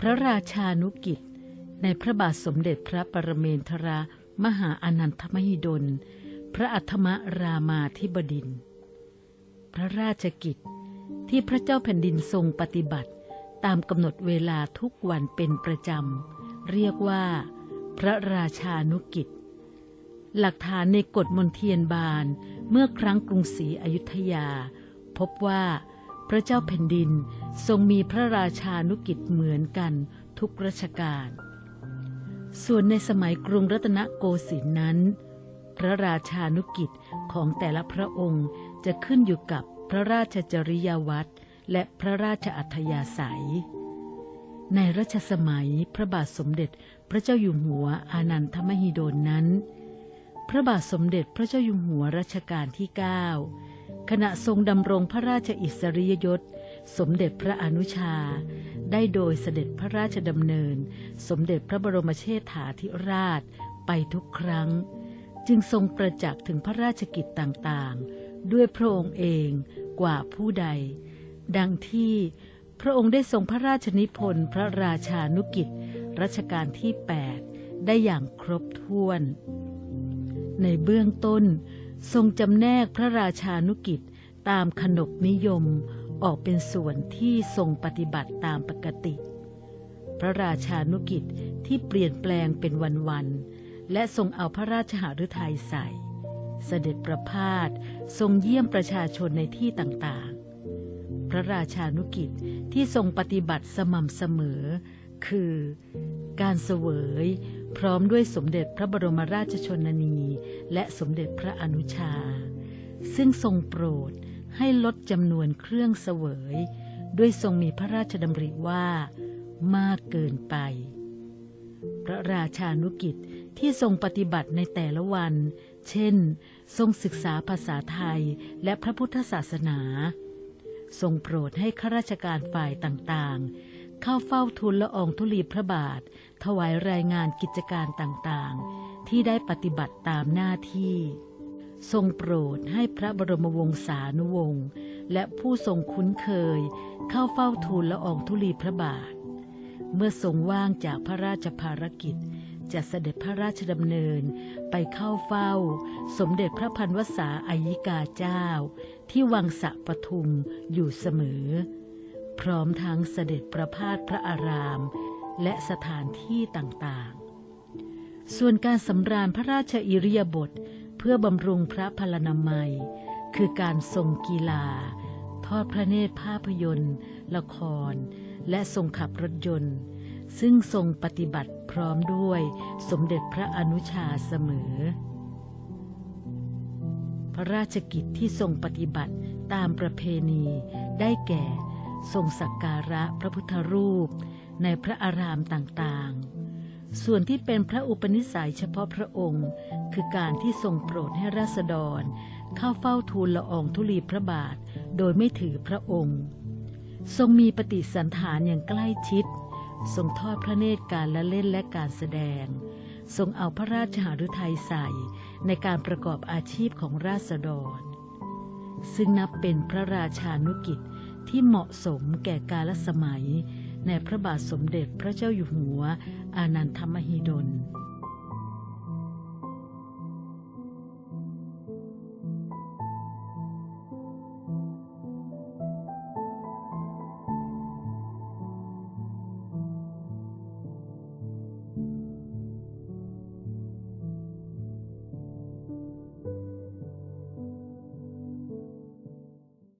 พระราชานุกิจ ในพระบาทสมเด็จพระปรเมนทรามหาอนันทมหิดล พระอัธมรามาธิบดิน พระราชกิจที่พระเจ้าแผ่นดินทรงปฏิบัติตามกำหนดเวลาทุกวันเป็นประจำ เรียกว่า พระราชานุกิจ หลักฐานในกฎมนเทียนบานเมื่อครั้งกรุงศรีอยุธยา พบว่า พระเจ้าแผ่นดินทรงมีพระราชานุกิจเหมือนกันทุกรัชกาลส่วนในสมัยกรุงรัตนโกสินทร์นั้น พระราชานุกิจของแต่ละพระองค์จะขึ้นอยู่กับพระราชจริยวัตรและพระราชอัธยาศัย ในรัชสมัยพระบาทสมเด็จพระเจ้าอยู่หัวอานันทมหิดลนั้น พระบาทสมเด็จพระเจ้าอยู่หัวรัชกาลที่ 9 ขณะทรงดำรงพระราชอิสริยยศ สมเด็จพระอนุชา ได้โดยเสด็จพระราชดำเนิน สมเด็จพระบรมเชษฐาธิราชไปทุกครั้ง จึงทรงประจักษ์ถึงพระราชกิจต่างๆ ด้วยพระองค์เองกว่าผู้ใด ดังที่พระองค์ได้ทรงพระราชนิพนธ์พระราชานุกิจรัชกาลที่ 8 ได้อย่างครบถ้วน ในเบื้องต้น ทรงจำแนกพระราชานุกิจตามขนบนิยมออกเป็นส่วนที่ทรงปฏิบัติตามปกติ พระราชานุกิจที่เปลี่ยนแปลงเป็นวันๆและทรงเอาพระราชหฤทัยใส่ เสด็จประพาสทรงเยี่ยมประชาชนในที่ต่างๆ พระราชานุกิจที่ทรงปฏิบัติสม่ำเสมอ คือ การเสวย พร้อมด้วยสมเด็จพระบรมราชชนนี และสมเด็จพระอนุชา ซึ่งทรงโปรดให้ลดจำนวนเครื่องเสวย ด้วยทรงมีพระราชดำริว่ามากเกินไป พระราชานุกิจที่ทรงปฏิบัติในแต่ละวัน เช่น ทรงศึกษาภาษาไทยและพระพุทธศาสนา ทรงโปรดให้ข้าราชการฝ่ายต่างๆ เข้าเฝ้าทูลละอองธุลีพระบาท ถวายรายงานกิจการต่างๆ ที่ได้ปฏิบัติตามหน้าที่ ทรงโปรดให้พระบรมวงศานุวงศ์และผู้ทรงคุ้นเคยเข้าเฝ้าทูลละอองธุลีพระบาท เมื่อทรงว่างจากพระราชภารกิจจะเสด็จพระราชดำเนินไปเข้าเฝ้า สมเด็จพระพันวษาอายิกาเจ้า ที่วังสะปทุมอยู่เสมอ พร้อมทั้งเสด็จประพาสพระอาราม และสถานที่ต่างๆ ส่วนการสำราญพระราชอิริยาบถเพื่อบำรุงพระพลานามัย คือการทรงกีฬา ทอดพระเนตรภาพยนตร์ ละคร และทรงขับรถยนต์ ซึ่งทรงปฏิบัติพร้อมด้วยสมเด็จพระอนุชาเสมอ พระราชกิจที่ทรงปฏิบัติตามประเพณีได้แก่ ทรงสักการะพระพุทธรูป ในพระอารามต่างๆ ส่วนที่เป็นพระอุปนิสัยเฉพาะพระองค์ คือการที่ทรงโปรดให้ราษฎร เข้าเฝ้าทูลละอองธุลีพระบาท โดยไม่ถือพระองค์ ทรงมีปฏิสันฐานอย่างใกล้ชิด ทรงทอดพระเนตรการละเล่นและการแสดง ทรงเอาพระราชหฤทัยใส่ในการประกอบอาชีพของราษฎร ซึ่งนับเป็นพระราชานุกิจที่เหมาะสมแก่กาลสมัย ในพระบาทสมเด็จพระเจ้าอยู่หัว อานันทมหิดล